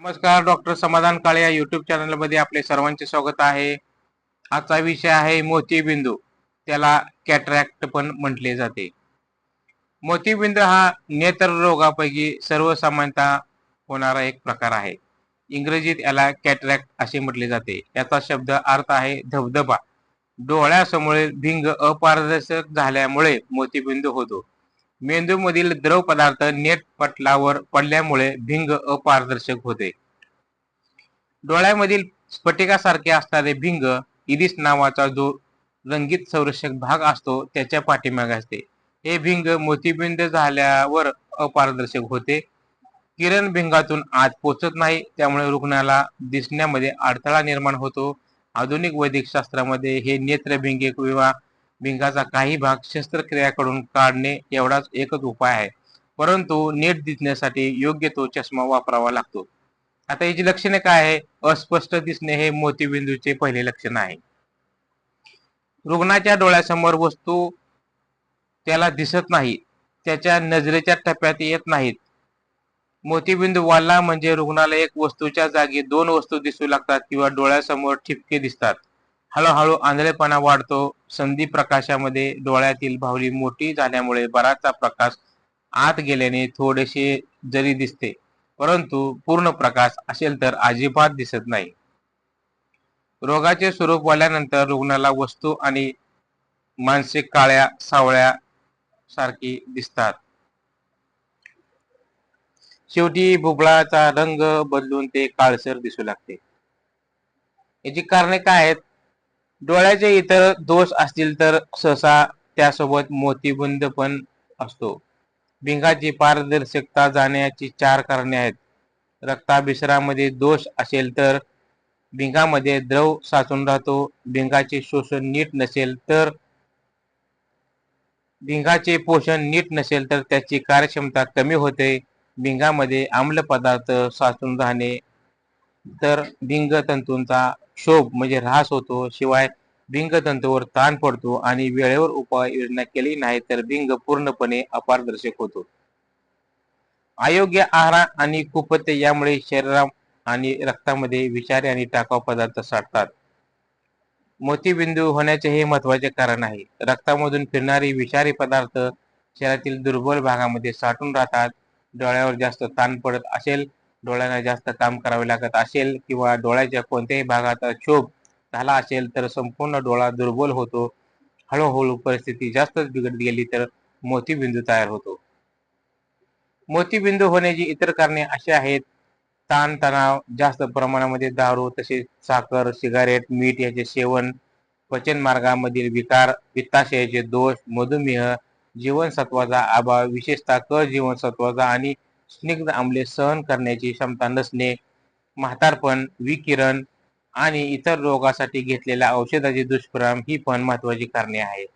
नमस्कार डॉक्टर समाधान काळे या युट्यूब चॅनलमध्ये आपले सर्वांचे स्वागत आहे. आजचा विषय आहे मोतीबिंदू. त्याला कॅटरॅक्ट पण म्हटले जाते. मोतीबिंदू हा नेत्र रोगापैकी सर्वसामान्यतः होणारा एक प्रकार आहे. इंग्रजीत याला कॅटरॅक्ट असे म्हटले जाते. याचा शब्द अर्थ आहे धबधबा. डोळ्यासमोरील भिंग अपारदर्शक झाल्यामुळे मोतीबिंदू होतो. मेंदूमधील द्रव पदार्थ नेट पटलावर पडल्यामुळे भिंग अपारदर्शक होते. डोळ्यामधील स्फटिकासारखे असणारे भिंग इरिस नावाचा जो रंगीत संरक्षक भाग असतो त्याच्या पाठीमागे असते. हे भिंग मोतीबिंद झाल्यावर अपारदर्शक होते. किरण भिंगातून आत पोचत नाही त्यामुळे रुग्णाला दिसण्यामध्ये अडथळा निर्माण होतो. आधुनिक वैदिकशास्त्रामध्ये हे नेत्रभिंगे किंवा भिंगाचा काही भाग शस्त्रक्रियाकडून काढणे एवढाच एकच उपाय आहे. परंतु नीट दिसण्यासाठी योग्य तो चष्मा वापरावा लागतो. आता याची लक्षणे काय आहे? अस्पष्ट दिसणे हे मोतीबिंदूचे पहिले लक्षण आहे. रुग्णाच्या डोळ्यासमोर वस्तू त्याला दिसत नाही. त्याच्या नजरेच्या टप्प्यात येत नाहीत. मोतीबिंदू वाढला म्हणजे रुग्णाला एक वस्तूच्या जागी दोन वस्तू दिसू लागतात किंवा डोळ्यासमोर ठिपके दिसतात. हळूहळू आंधळेपणा वाढतो. संधी प्रकाशामध्ये डोळ्यातील भावली मोठी झाल्यामुळे बराचसा प्रकाश आत गेल्याने थोडेसे जरी दिसते परंतु पूर्ण प्रकाश असेल तर अजिबात दिसत नाही. रोगाचे स्वरूप वाढल्यानंतर रुग्णाला वस्तू आणि मानसिक काळ्या सावळ्या सारखी दिसतात. शेवटी भुगळाचा रंग बदलून ते काळसर दिसू लागते. याची कारणे काय आहेत? डोळ्याचे इतर दोष असतील तर सहसा त्यासोबत मोतीबुंद पण असतो. भिंगाची पारदर्शकता जाण्याची चार कारणे आहेत. रक्ताभिसरामध्ये दोष असेल तर भिंगामध्ये द्रव साचून राहतो. भिंगाचे शोषण नीट नसेल तर भिंगाचे पोषण नीट नसेल तर त्याची कार्यक्षमता कमी होते. भिंगामध्ये आम्ल पदार्थ साचून राहणे तर भिंग तंतूंचा क्षोभ म्हणजे ऱ्हास होतो. शिवाय भिंग तंतूवर ताण पडतो आणि वेळेवर उपाययोजना केली नाही तर भिंग पूर्णपणे अपारदर्शक होतो. अयोग्य आहार आणि कुपत्य यामुळे शरीरा आणि रक्तामध्ये विषारी आणि टाकाव पदार्थ साठतात. मोतीबिंदू होण्याचे हे महत्त्वाचे कारण आहे. रक्तामधून फिरणारी विषारी पदार्थ शरीरातील दुर्बल भागामध्ये साठून राहतात. डोळ्यावर जास्त ताण पडत असेल डोळ्यांना जास्त काम करावे लागत असेल किंवा डोळ्याच्या कोणत्याही भागात क्षोभ झाला असेल तर संपूर्ण डोळा दुर्बल होतो. हळूहळू परिस्थिती जास्तच बिघडत गेली तर मोतीबिंदू तयार होतो. मोतीबिंदू होण्याची इतर कारणे अशी आहेत. ताण तणाव जास्त प्रमाणामध्ये दारू तसेच साखर सिगारेट मीठ याचे सेवन पचन मार्गामधील विकार पित्ताशयाचे दोष मधुमेह जीवनसत्वाचा अभाव विशेषतः क जीवनसत्वाचा आणि स्निग्ध आम्ले सहन करण्याची क्षमता नसणे म्हातारपण विकिरण आणि इतर रोगासाठी घेतलेल्या औषधाचे दुष्परिणाम ही पण महत्वाची कारणे आहेत.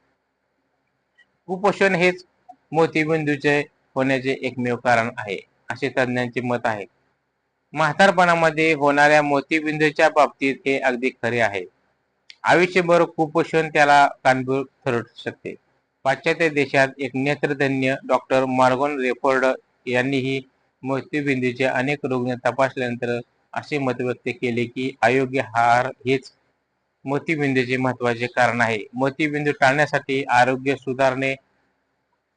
कुपोषण हेच मोतीबिंदूचे होण्याचे एकमेव कारण आहे असे तज्ज्ञांचे मत आहे. म्हातारपणामध्ये होणाऱ्या मोतीबिंदूच्या बाबतीत हे अगदी खरे आहे. आयुष्यभर कुपोषण त्याला कारणीभूत ठरू शकते. पाश्चात्य देशात एक नेत्रधन्य डॉक्टर मार्गोन रेफोर्ड यांनीही मृत्यूबिंदूचे अनेक रुग्ण तपासल्यानंतर असे मत व्यक्त केले की अयोग्य आहार हेच मोतीबिंदूचे महत्त्वाचे कारण आहे. मोतीबिंदू टाळण्यासाठी आरोग्य सुधारणे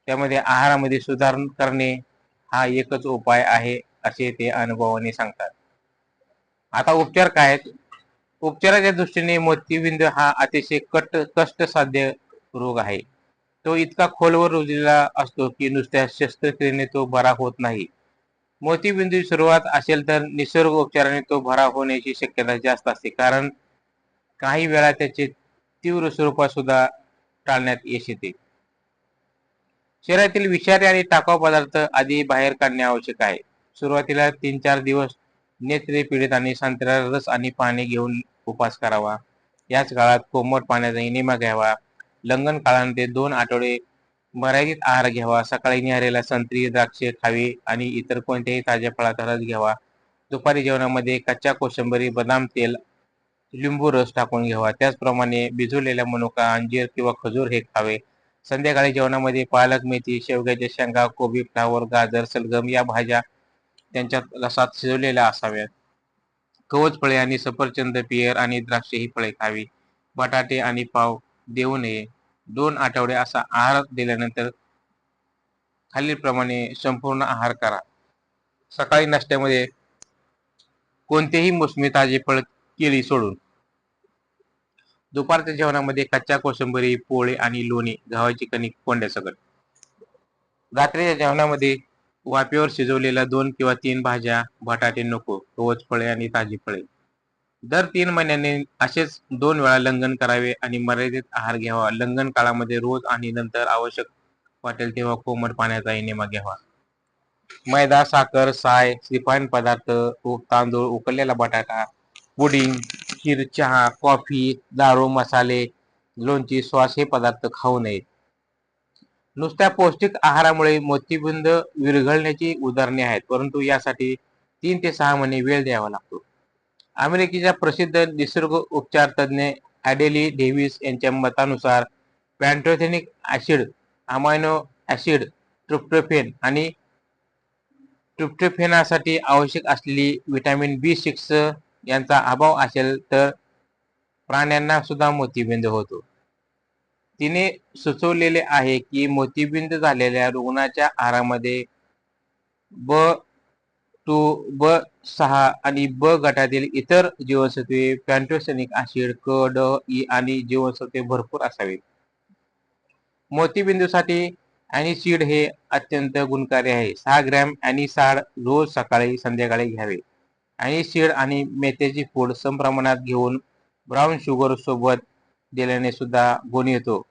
त्यामध्ये आहारामध्ये सुधारण करणे हा एकच उपाय आहे असे ते अनुभवाने सांगतात. आता उपचार काय आहेत? उपचाराच्या दृष्टीने मोतीबिंदू हा अतिशय कट कष्टसाध्य रोग आहे. तो इतका खोलवर रुजलेला असतो की नुसत्या शस्त्रक्रियेने तो बरा होत नाही. मोतीबिंदू सुरुवात असेल तर निसर्ग उपचाराने तो बरा होण्याची शक्यता जास्त असते. कारण काही वेळा त्याचे तीव्र स्वरूपात सुद्धा टाळण्यात यश येते. शरीरातील विषारी आणि टाकाव पदार्थ आधी बाहेर काढणे आवश्यक आहे. सुरुवातीला तीन चार दिवस नेत्रे पीडित आणि संत्र्याला रस आणि पाणी घेऊन उपास करावा. याच काळात कोमट पाण्याचा इनिमा घ्यावा. लंगन काळामध्ये दोन आठवडे मर्यादित आहार घ्यावा सकाळी निहारेला संत्री द्राक्षे खावी आणि इतर कोणत्याही ताज्या फळाचा रस घ्यावा. दुपारी जेवणामध्ये कच्च्या कोशंबरी बदाम तेल लिंबू रस टाकून घ्यावा. त्याचप्रमाणे भिजवलेल्या मनुका अंजीर किंवा खजूर हे खावे. संध्याकाळी जेवणामध्ये पालक मेथी शेवग्याच्या शेंगा कोबी फ्लावर गाजर सलगम या भाज्या त्यांच्या रसात शिजवलेल्या असाव्यात. कवच फळे आणि सफरचंद पियर आणि द्राक्षे ही फळे खावी. बटाटे आणि पाव देऊ नये दोन आठवडे असा आहार दिल्यानंतर खालीलप्रमाणे संपूर्ण आहार करा. सकाळी नाश्त्यामध्ये कोणतेही मोसमी ताजे फळ केळी सोडून. दुपारच्या जेवणामध्ये कच्च्या कोशिंबरी पोळे आणि लोणी गव्हाची कणिक कोंड्यासकट रात्रीच्या जेवणामध्ये वाफेवर शिजवलेल्या दोन किंवा तीन भाज्या बटाटे नको रोज फळे आणि ताजी फळे. दर तीन महिन्यांनी असेच दोन वेळा लंघन करावे आणि मर्यादित आहार घ्यावा. लंघन काळामध्ये रोज आणि नंतर आवश्यक वाटेल तेव्हा कोमट पाण्याचा इनेमा घ्यावा. मैदा साखर साय रिफाईन पदार्थ तांदूळ उकळलेला बटाटा पुडिंग खीर चहा कॉफी दारू मसाले लोणची श्वास हे पदार्थ खाऊ नयेत. नुसत्या पौष्टिक आहारामुळे मोतीबिंद विरघळण्याची उदाहरणे आहेत परंतु यासाठी तीन ते सहा महिने वेळ द्यावा लागतो. अमेरिकेच्या प्रसिद्ध निसर्ग उपचार तज्ञ ॲडेली डेव्हिस यांच्या मतानुसार pantothenic acid amino acid tryptophan आणि ट्रिप्टोफेनासाठी आवश्यक असलेली व्हिटॅमिन बी सिक्स यांचा अभाव असेल तर प्राण्यांना सुद्धा मोतीबिंद होतो. तिने सुचवलेले आहे की मोतीबिंद झालेल्या रुग्णाच्या आहारामध्ये ब टू ब सहा आणि ब गटातील इतर जीवनसत्वे पॅन्टोसेनिक ऍसिड क ड ई आणि जीवनसत्वे भरपूर असावीत. मोतीबिंदूसाठी अॅनिसीड हे अत्यंत गुणकारी आहे. सहा ग्रॅम अॅनिसाड रोज सकाळी संध्याकाळी घ्यावे. अॅनिसीड आणि मेथ्याची पूड समप्रमाणात घेऊन ब्राऊन शुगर सोबत दिल्याने सुद्धा गुण येतो.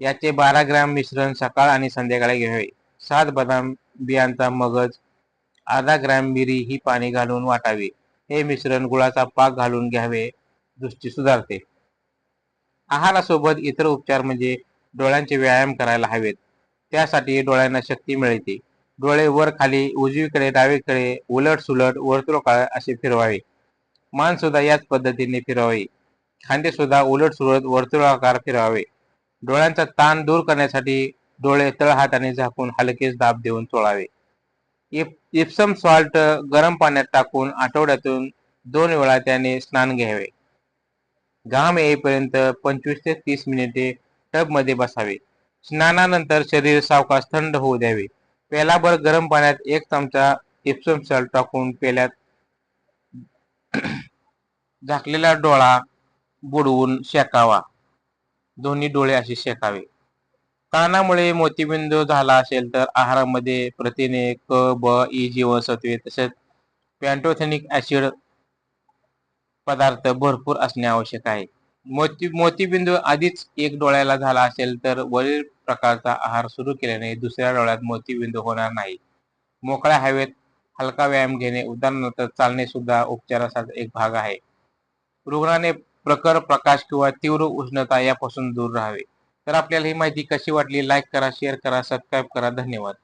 याचे बारा ग्रॅम मिश्रण सकाळ आणि संध्याकाळी घ्यावे. सात बदाम बियांचा मगज अर्धा ग्रॅम मिरी ही पाणी घालून वाटावी. हे मिश्रण गुळाचा पाक घालून घ्यावे. दृष्टी सुधारते. आहारासोबत इतर उपचार म्हणजे डोळ्यांचे व्यायाम करायला हवेत. त्यासाठी डोळ्यांना शक्ती मिळते. डोळे वर खाली उजवीकडे डावीकडे उलट सुलट वर्तुळकाळ असे फिरवावे. मान सुद्धा याच पद्धतीने फिरवावे. खांदे सुद्धा उलट सुलट वर्तुळाकार फिरवावे. डोळ्यांचा ताण दूर करण्यासाठी डोळे तळहाताने झाकून हलकेच दाब देऊन चोळावे. इप्सम सॉल्ट गरम पाण्यात टाकून आठवड्यातून दोन वेळा त्याने स्नान घ्यावे. घाम येईपर्यंत पंचवीस ते तीस मिनिटे टबमध्ये बसावे. स्नानानंतर शरीर सावकाश थंड होऊ द्यावे. पेलाभर गरम पाण्यात एक चमचा इप्सम सॉल्ट टाकून पेल्यात झाकलेला डोळा बुडवून शेकावा. दोन्ही डोळे असे शेकावे. कानामुळे मोतीबिंदू झाला असेल तर आहारामध्ये प्रथिने क ब ई जीवनसत्वे तसेच पॅन्टोथेनिक ऍसिड पदार्थ भरपूर असणे आवश्यक आहे. मोती मोतीबिंदू आधीच एक डोळ्याला झाला असेल तर वरील प्रकारचा आहार सुरू केल्याने दुसऱ्या डोळ्यात मोतीबिंदू होणार नाही. मोकळ्या हवेत हलका व्यायाम घेणे उदाहरणार्थ चालणे सुद्धा उपचाराचा एक भाग आहे. रुग्णाने प्रखर प्रकाश किंवा तीव्र उष्णता यापासून दूर राहावे. तर आपल्याला ही माहिती कशी वाटली? लाईक करा शेअर करा सबस्क्राईब करा. धन्यवाद.